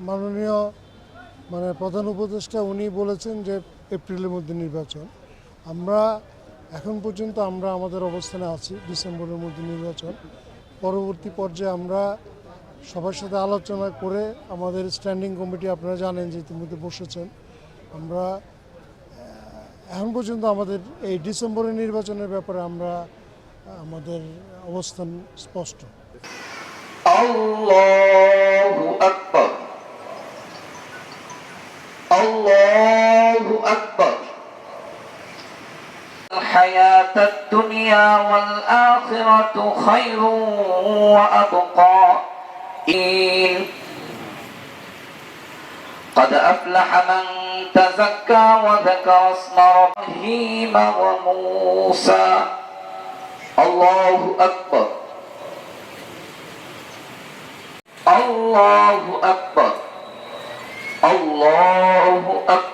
মাননীয় মানে প্রধান উপদেষ্টা উনি বলেছেন যে এপ্রিলের মধ্যে নির্বাচন। আমরা, এখন পর্যন্ত আমরা আমাদের অবস্থানে আছি ডিসেম্বরের মধ্যে নির্বাচন। পরবর্তী পর্যায়ে আমরা সবার সাথে আলোচনা করে আমাদের স্ট্যান্ডিং কমিটি, আপনারা জানেন যে ইতিমধ্যে বসেছেন। আমরা, এখন পর্যন্ত আমাদের এই ডিসেম্বরের নির্বাচনের ব্যাপারে আমরা, আমাদের অবস্থান স্পষ্ট। আল্লাহ! الحياة الدنيا والآخرة خير وأبقى. إن قد أفلح من تزكى وذكر اسم ربه وموسى الله أكبر. الله أكبر. الله أكبر.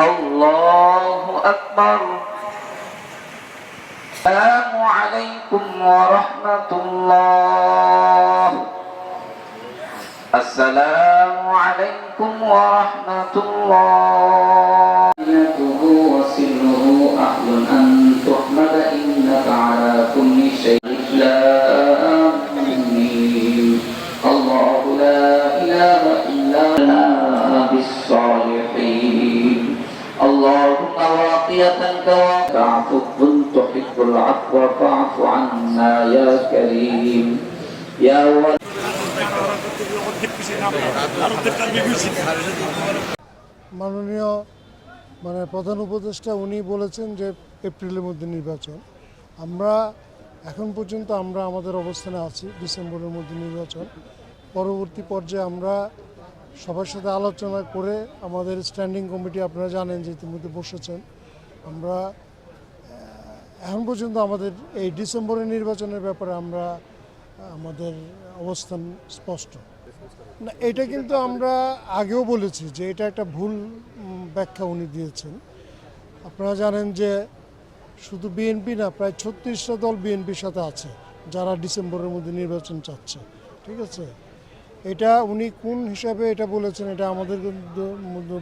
الله أكبر السلام عليكم ورحمة الله السلام عليكم ورحمة الله وسره أهل أن تحمد إنك على كل اللهم واقية كواعف كنت تحب العفو فاعف عنا يا كريم يا ولي মাননীয় মানে প্রধান উপদেষ্টা উনি বলেছেন যে এপ্রিলের মধ্যে নির্বাচন আমরা এখন পর্যন্ত আমরা আমাদের অবস্থানে আছি ডিসেম্বরের মধ্যে নির্বাচন পরবর্তী পর্যায়ে আমরা সবার সাথে আলোচনা করে আমাদের স্ট্যান্ডিং কমিটি আপনারা জানেন যে ইতিমধ্যে বসেছেন। আমরা এখন পর্যন্ত আমাদের এই ডিসেম্বরের নির্বাচনের ব্যাপারে আমরা, আমাদের অবস্থান স্পষ্ট। না, এটা কিন্তু আমরা আগেও বলেছি যে এটা একটা ভুল ব্যাখ্যা উনি দিয়েছেন। আপনারা জানেন যে শুধু বিএনপি না, প্রায় ছত্রিশটা দল বিএনপির সাথে আছে, যারা ডিসেম্বরের মধ্যে নির্বাচন চাচ্ছে। ঠিক আছে? এটা উনি কোন হিসাবে এটা বলেছেন, এটা আমাদের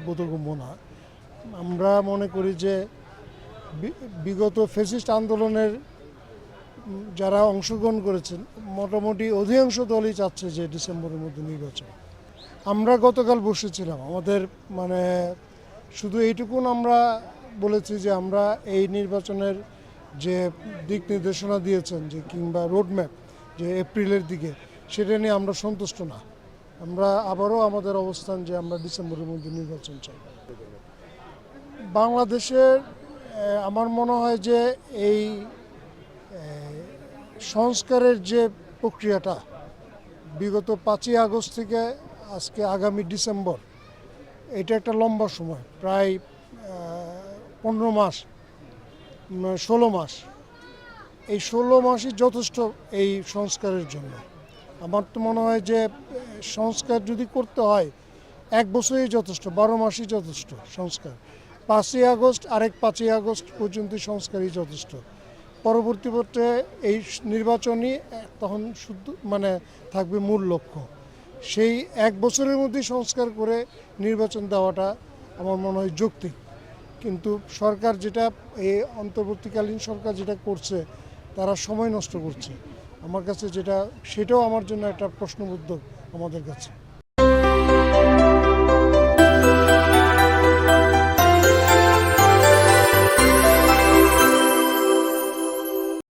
বোধগম্য না। আমরা মনে করি যে বিগত ফেসিস্ট আন্দোলনের যারা অংশগ্রহণ করেছেন, মোটামুটি অধিকাংশ দলই চাচ্ছে যে ডিসেম্বরের মধ্যে নির্বাচন। আমরা গতকাল বসেছিলাম, আমাদের মানে শুধু এইটুকুন আমরা বলেছি যে আমরা এই নির্বাচনের যে দিক নির্দেশনা দিয়েছেন, যে কিংবা রোডম্যাপ যে এপ্রিলের দিকে, সেটা নিয়ে আমরা সন্তুষ্ট না। আমরা আবারও আমাদের অবস্থান যে আমরা ডিসেম্বরের মধ্যে নির্বাচন চাই। বাংলাদেশের আমার মনে হয় যে এই সংস্কারের যে প্রক্রিয়াটা, বিগত পাঁচই আগস্ট থেকে আজকে আগামী ডিসেম্বর, এটা একটা লম্বা সময়, প্রায় পনেরো মাস ষোলো মাস। এই ষোলো মাসই যথেষ্ট এই সংস্কারের জন্য। আমার তো মনে হয় যে সংস্কার যদি করতে হয়, এক বছরই যথেষ্ট, বারো মাসই যথেষ্ট সংস্কার। পাঁচই আগস্ট, আরেক পাঁচই আগস্ট পর্যন্ত সংস্কারই যথেষ্ট। পরবর্তী পর্যায়ে এই নির্বাচনই তখন শুদ্ধ মানে থাকবে মূল লক্ষ্য। সেই এক বছরের মধ্যেই সংস্কার করে নির্বাচন দেওয়াটা আমার মনে হয় যৌক্তিক। কিন্তু সরকার যেটা এই অন্তর্বর্তীকালীন সরকার যেটা করছে, তারা সময় নষ্ট করছে। আমার কাছে যেটা সেটাও আমার জন্য একটা প্রশ্নবুদ্ধ আমাদের কাছে।